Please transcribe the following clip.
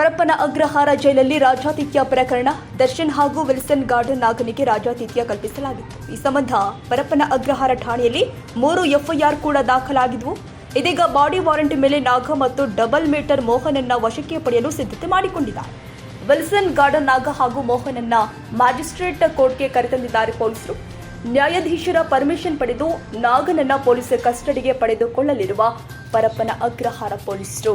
ಪರಪ್ಪನ ಅಗ್ರಹಾರ ಜೈಲಲ್ಲಿ ರಾಜಾತಿಥ್ಯ ಪ್ರಕರಣ, ದರ್ಶನ್ ಹಾಗೂ ವಿಲ್ಸನ್ ಗಾರ್ಡನ್ ನಾಗನಿಗೆ ರಾಜಾತಿಥ್ಯ ಕಲ್ಪಿಸಲಾಗಿತ್ತು. ಈ ಸಂಬಂಧ ಪರಪ್ಪನ ಅಗ್ರಹಾರ ಠಾಣೆಯಲ್ಲಿ ಮೂರು ಎಫ್ಐಆರ್ ಕೂಡ ದಾಖಲಾಗಿದ್ವು. ಇದೀಗ ಬಾಡಿ ವಾರಂಟ್ ಮೇಲೆ ನಾಗ ಮತ್ತು ಡಬಲ್ ಮೀಟರ್ ಮೋಹನನ್ನ ವಶಕ್ಕೆ ಪಡೆಯಲು ಸಿದ್ಧತೆ ಮಾಡಿಕೊಂಡಿದ್ದಾರೆ. ವಿಲ್ಸನ್ ಗಾರ್ಡನ್ ನಾಗ ಹಾಗೂ ಮೋಹನನ್ನ ಮ್ಯಾಜಿಸ್ಟ್ರೇಟ್ ಕೋರ್ಟ್ಗೆ ಕರೆತಂದಿದ್ದಾರೆ ಪೊಲೀಸರು. ನ್ಯಾಯಾಧೀಶರ ಪರ್ಮಿಷನ್ ಪಡೆದು ನಾಗನನ್ನ ಪೊಲೀಸರ ಕಸ್ಟಡಿಗೆ ಪಡೆದುಕೊಳ್ಳಲಿರುವ ಪರಪ್ಪನ ಅಗ್ರಹಾರ ಪೊಲೀಸರು.